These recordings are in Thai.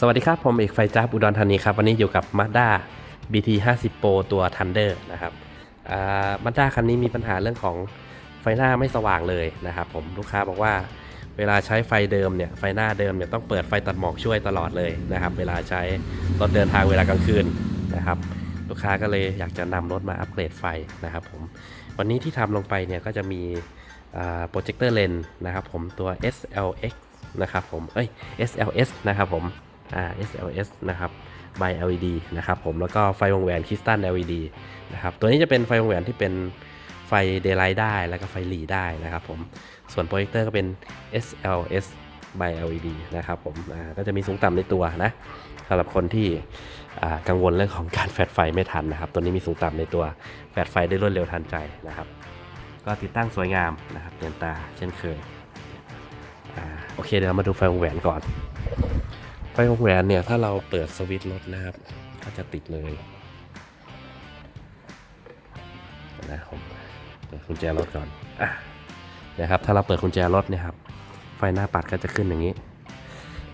สวัสดีครับ ผมเอกไฟจ้าบอุดรธานีครับ วันนี้อยู่กับ Mazda BT 50 Pro ตัว Thunder นะครับอ่า Mazda คันนี้มีปัญหาเรื่องของไฟหน้าไม่สว่างเลยนะครับผมลูกค้าบอกว่าเวลาใช้ไฟเดิมเนี่ยไฟหน้าเดิมเนี่ยต้องเปิดไฟตัดหมอกช่วยตลอดเลยนะครับ เวลาใช้รถเดินทางเวลากลางคืนนะครับ ลูกค้าก็เลยอยากจะนำรถมาอัปเกรดไฟนะครับผมวันนี้ที่ทำลงไปเนี่ยก็จะมีโปรเจคเตอร์เลนนะครับผมตัว SLX นะครับผมเอ้ย SLS นะครับผมอ่า SLS นะครับ by LED นะครับผมแล้วก็ไฟวงแหวนคริสตัล LED นะครับตัวนี้จะเป็นไฟวงแหวนที่เป็นไฟ daylight ได้แล้วก็ไฟหลีได้นะครับผมส่วนโปรเจคเตอร์ก็เป็น SLS by LED นะครับผมอ่าก็จะมีสูงต่ำในตัวนะสำหรับคนที่กังวลเรื่องของการแฟดไฟไม่ทันนะครับ ตัวนี้มีสูงต่ำในตัวแฟดไฟได้รวดเร็วทันใจนะครับ ก็ติดตั้งสวยงามนะครับเนียนตาเช่นเคย โอเคเดี๋ยวมาดูไฟวงแหวนก่อน ไฟวงแหวนเนี่ยถ้าเราเปิดสวิตช์รถนะครับ ก็จะติดเลยนะผมเปิดกุญแจรถก่อนอะครับถ้าเราเปิดกุญแจรถเนี่ยครับ ไฟหน้าปัดก็จะขึ้นอย่างนี้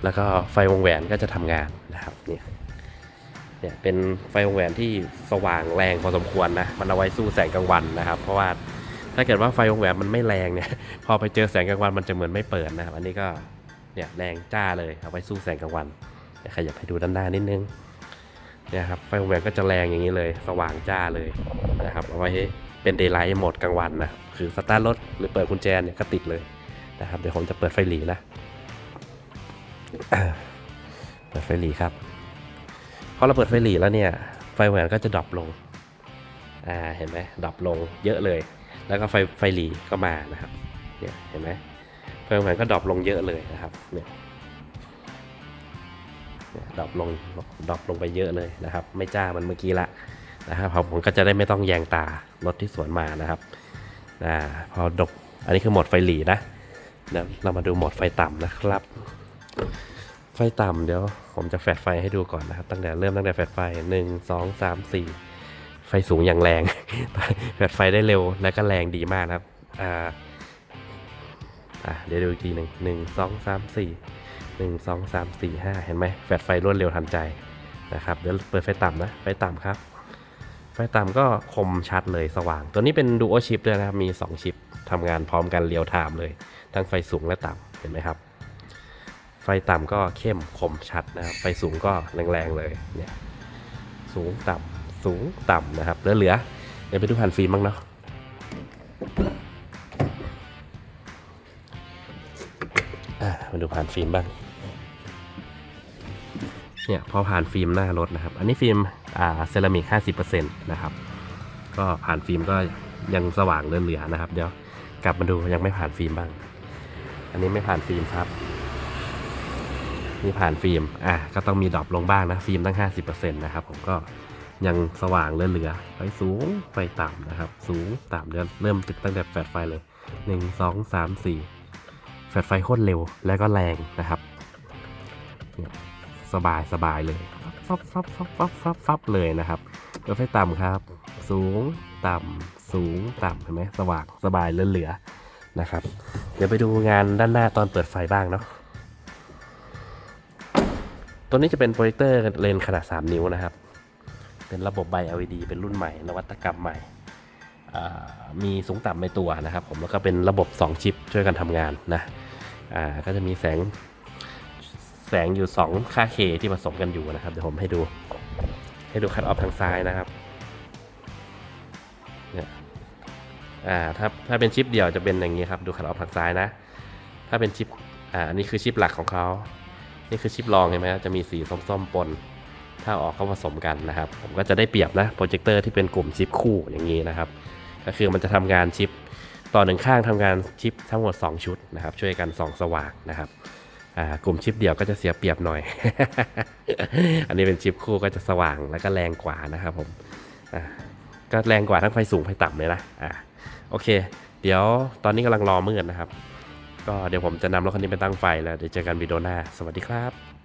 แล้วก็ไฟวงแหวนก็จะทำงานนะครับเนี่ยเนี่ยเป็นไฟวงแหวนที่สว่างแรงพอสมควรนะ มันเอาไว้สู้แสงกลางวันนะครับ เพราะว่า ถ้าเกิดว่าไฟวงแหวนมันไม่แรงเนี่ย พอไปเจอแสงกลางวันมันจะเหมือนไม่เปิดนะครับ อันนี้ก็เนี่ยแรงจ้าเลยเอาไว้สู้แสงกลางวันเดี๋ยวขยับให้ดูด้านหน้านิดนึงเนี่ยครับไฟวงแหวนก็จะแรงอย่างนี้เลย สว่างจ้าเลยนะครับเอาไว้เป็นเดย์ไลท์โหมดกลางวันนะคือสตาร์ทรถหรือเปิดกุญแจเนี่ยก็ติดเลยนะครับเดี๋ยวผมจะเปิดไฟหลีนะเปิดไฟหลีครับพอเราเปิดไฟหลีแล้วเนี่ยไฟแหวนก็จะดรอปลงอ่าเห็นไหมดรอปลงเยอะเลย แล้วก็ไฟไฟหลีก็มานะครับเนี่ยเห็นไหมไฟแหวนก็ดรอปลงเยอะเลยนะครับเนี่ยดรอปลงดรอปลงไปเยอะเลยนะครับ ไม่จ้ามันเมื่อกี้ละนะครับผมก็จะได้ไม่ต้องแยงตารถที่สวนมานะครับอ่าพอดกอันนี้คือโหมดไฟหลีนะเดี๋ยวเรามาดูโหมดไฟต่ำนะครับ ไฟต่ำเดี๋ยวผมจะแฟลชไฟให้ดูก่อนนะครับ ตั้งแต่เริ่มตั้งแต่แฟลชไฟหนึ่งสองสามสี่ ไฟสูงอย่างแรงแฟลชไฟได้เร็วและก็แรงดีมากนะครับ อ่าอะเดี๋ยวดูอีกทีหนึ่งหนึ่งสองสามสี่หนึ่งสองสามสี่ห้าเห็นไหมแฟลชไฟรวดเร็วทันใจนะครับ เดี๋ยวเปิดไฟต่ำนะ ไฟต่ำครับ ไฟต่ำก็คมชัดเลยสว่าง ตัวนี้เป็นดูโอชิปด้วยนะครับ มี 2 ชิปทำงานพร้อมกันเรียวไทม์เลย ทั้งไฟสูงและต่ำเห็นไหมครับ ไฟต่ำก็เข้มคมชัดนะครับ ไฟสูงก็แรงๆเลยเนี่ยสูงต่ำ สูงต่ำนะครับเหลือๆเดี๋ยวไปดูแผ่นฟิล์มบ้างเนาะอะมาดูผ่านฟิล์มบ้างเนี่ยพอผ่านฟิล์มหน้ารถนะครับ อันนี้ฟิล์มอ่าเซรามิก 50%นะครับ ก็ผ่านฟิล์มก็ยังสว่างเหลือๆนะครับ เดี๋ยวกลับมาดูยังไม่ผ่านฟิล์มบ้าง อันนี้ไม่ผ่านฟิล์มครับนี่ผ่านฟิล์มอะก็ต้องมีดรอปลงบ้างนะฟิล์มตั้ง 50%นะครับผมก็ ยังสว่างเหลือๆไฟสูงไฟต่ำนะครับ สูงต่ำเดี๋ยวเริ่มติดตั้งแต่แฟลชไฟเลย 1 2 3 4 แฟลชไฟโคตรเร็วและก็แรงนะครับเนี่ยสบายสบายเลยฟับฟับฟับฟับฟับฟับเลยนะครับเปิดไฟต่ำครับ สูงต่ำสูงต่ำเห็นไหมสว่างสบายเหลือๆนะครับ เดี๋ยวไปดูงานด้านหน้าตอนเปิดไฟบ้างเนาะตัวนี้จะเป็นโปรเจคเตอร์เลนส์ขนาด 3 นิ้วนะครับ เป็นระบบใบ LED เป็นรุ่นใหม่ นวัตกรรมใหม่ มีสูงต่ำในตัวนะครับผมแล้วก็เป็นระบบ 2 ชิปช่วยกันทำงานนะก็จะมีแสงแสงอยู่ 2 ค่า K ที่ผสมกันอยู่นะครับ เดี๋ยวผมให้ดูให้ดูคัดออฟทางซ้ายนะครับเนี่ยอ่าถ้าถ้าเป็นชิปเดียวจะเป็นอย่างนี้ครับดูคัดออฟทางซ้ายนะ ถ้าเป็นชิปอ่าอันนี้คือชิปหลักของเขา นี่คือชิปรองเห็นไหมจะมีสีส้มๆปน ถ้าออกเข้าผสมกันนะครับ ผมก็จะได้เปรียบนะโปรเจคเตอร์ที่เป็นกลุ่มชิปคู่อย่างนี้นะครับ ก็คือมันจะทำงานชิปต่อหนึ่งข้างทำงานชิปทั้งหมด 2 ชุดนะครับ ช่วยกันส่องสว่างนะครับกลุ่มชิปเดียวก็จะเสียเปรียบหน่อย อันนี้เป็นชิปคู่ก็จะสว่างแล้วก็แรงกว่านะครับผมก็แรงกว่าทั้งไฟสูงไฟต่ำเลยนะอ่าโอเค เดี๋ยวตอนนี้กำลังรอมืดนะครับ ก็เดี๋ยวผมจะนำรถคันนี้ไปตั้งไฟแล้วเดี๋ยวเจอกันวิดีโอหน้า สวัสดีครับ